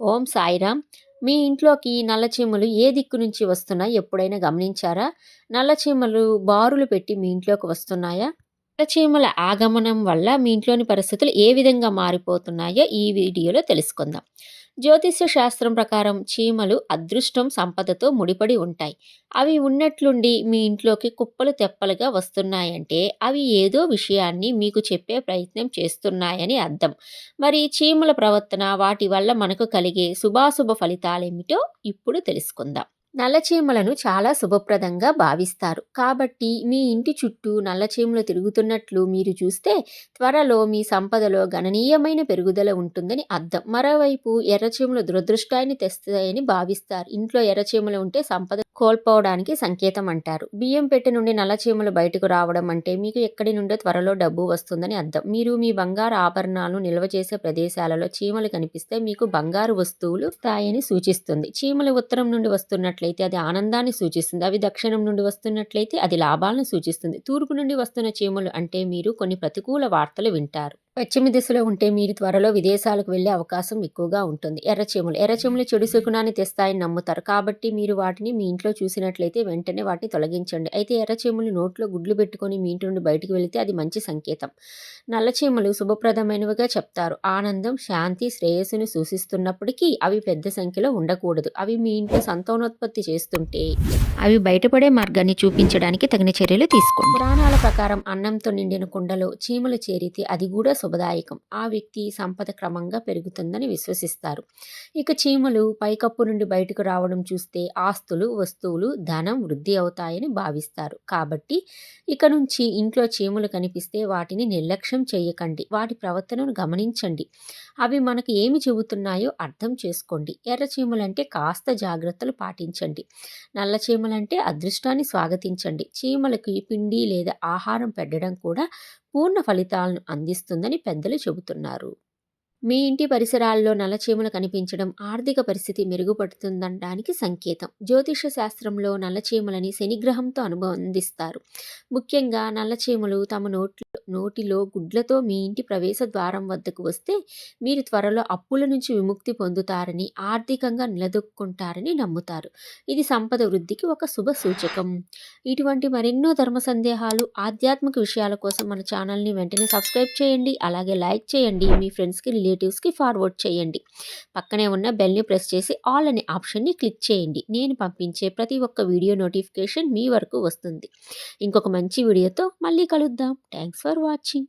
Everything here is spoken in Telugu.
ఓం సాయిరామ్. మీ ఇంట్లోకి నల్లచీమలు ఏ దిక్కు నుంచి వస్తున్నాయి ఎప్పుడైనా గమనించారా? నల్లచీమలు బారులు పెట్టి మీ ఇంట్లోకి వస్తున్నాయా? నల్లచీమల ఆగమనం వల్ల మీ ఇంట్లోని పరిస్థితులు ఏ విధంగా మారిపోతున్నాయో ఈ వీడియోలో తెలుసుకుందాం. జ్యోతిష్య శాస్త్రం ప్రకారం చీమలు అదృష్టం సంపదతో ముడిపడి ఉంటాయి. అవి ఉన్నట్లుండి మీ ఇంట్లోకి కుప్పలు తెప్పలుగా వస్తున్నాయంటే అవి ఏదో విషయాన్ని మీకు చెప్పే ప్రయత్నం చేస్తున్నాయని అర్థం. మరి చీమల ప్రవర్తన వాటి వల్ల మనకు కలిగే శుభాశుభ ఫలితాలేమిటో ఇప్పుడు తెలుసుకుందాం. నల్లచీమలను చాలా శుభప్రదంగా భావిస్తారు. కాబట్టి మీ ఇంటి చుట్టూ నల్లచీమలు తిరుగుతున్నట్లు మీరు చూస్తే త్వరలో మీ సంపదలో గణనీయమైన పెరుగుదల ఉంటుందని అర్థం. మరోవైపు ఎర్రచీమలు దురదృష్టాన్ని తెస్తాయని భావిస్తారు. ఇంట్లో ఎర్రచీమలు ఉంటే సంపద కోల్పోవడానికి సంకేతం అంటారు. బియ్యం పెట్టి నుండి నల్లచీమలు బయటకు రావడం అంటే మీకు ఎక్కడి నుండో త్వరలో డబ్బు వస్తుందని అర్థం. మీరు మీ బంగారు ఆభరణాలను నిల్వ చేసే ప్రదేశాలలో చీమలు కనిపిస్తే మీకు బంగారు వస్తువులు స్థాయిని సూచిస్తుంది. చీమలు ఉత్తరం నుండి వస్తున్నట్లయితే అది ఆనందాన్ని సూచిస్తుంది. అవి దక్షిణం నుండి వస్తున్నట్లయితే అది లాభాలను సూచిస్తుంది. తూర్పు నుండి వస్తున్న చీమలు అంటే మీరు కొన్ని ప్రతికూల వార్తలు వింటారు. పశ్చిమ దిశలో ఉంటే మీరు త్వరలో విదేశాలకు వెళ్ళే అవకాశం ఎక్కువగా ఉంటుంది. ఎర్రచీమలు ఎర్రచీమలు చెడు శకునాన్ని తెస్తాయని నమ్ముతారు. కాబట్టి మీరు వాటిని మీ ఇంట్లో చూసినట్లయితే వెంటనే వాటిని తొలగించండి. అయితే ఎర్రచీమలు నోట్లో గుడ్లు పెట్టుకొని మీ ఇంటి నుండి బయటికి వెళితే అది మంచి సంకేతం. నల్లచీమలు శుభప్రదమైనవిగా చెప్తారు. ఆనందం శాంతి శ్రేయస్సును సూచిస్తున్నప్పటికీ అవి పెద్ద సంఖ్యలో ఉండకూడదు. అవి మీ ఇంట్లో సంతానోత్పత్తి చేస్తుంటే అవి బయటపడే మార్గాన్ని చూపించడానికి తగిన చర్యలు తీసుకోండి. పురాణాల ప్రకారం అన్నంతో నిండిన కుండలో చీమలు చేరితే అది కూడా శుభదాయకం. ఆ వ్యక్తి సంపద క్రమంగా పెరుగుతుందని విశ్వసిస్తారు. ఇక చీమలు పైకప్పు నుండి బయటకు రావడం చూస్తే ఆస్తులు వస్తువులు ధనం వృద్ధి అవుతాయని భావిస్తారు. కాబట్టి ఇక నుంచి ఇంట్లో చీమలు కనిపిస్తే వాటిని నిర్లక్ష్యం చేయకండి. వాటి ప్రవర్తనను గమనించండి. అవి మనకు ఏమి చెబుతున్నాయో అర్థం చేసుకోండి. ఎర్ర చీమలంటే కాస్త జాగ్రత్తలు పాటించండి. నల్ల చీమలంటే అదృష్టాన్ని స్వాగతించండి. చీమలకి పిండి లేదా ఆహారం పెట్టడం కూడా పూర్ణ ఫలితాలను అందిస్తుందని పెద్దలు చెబుతున్నారు. మీ ఇంటి పరిసరాల్లో నల్లచీమలు కనిపించడం ఆర్థిక పరిస్థితి మెరుగుపడుతుందనడానికి సంకేతం. జ్యోతిష శాస్త్రంలో నల్లచీమలని శనిగ్రహంతో అనుబంధిస్తారు. ముఖ్యంగా నల్లచీమలు తమ నోట్లో నోటిలో గుడ్లతో మీ ఇంటి ప్రవేశ ద్వారం వద్దకు వస్తే మీరు త్వరలో అప్పుల నుంచి విముక్తి పొందుతారని ఆర్థికంగా నిలదొక్కుంటారని నమ్ముతారు. ఇది సంపద వృద్ధికి ఒక శుభ సూచకం. ఇటువంటి మరెన్నో ధర్మ సందేహాలు ఆధ్యాత్మిక విషయాల కోసం మన ఛానల్ని వెంటనే సబ్స్క్రైబ్ చేయండి. అలాగే లైక్ చేయండి. మీ ఫ్రెండ్స్కి రిలేటివ్స్కి ఫార్వర్డ్ చేయండి. పక్కనే ఉన్న బెల్ని ప్రెస్ చేసి ఆల్ అనే ఆప్షన్ని క్లిక్ చేయండి. నేను పంపించే ప్రతి ఒక్క వీడియో నోటిఫికేషన్ మీ వరకు వస్తుంది. ఇంకొక మంచి వీడియోతో మళ్ళీ కలుద్దాం. Thanks for watching.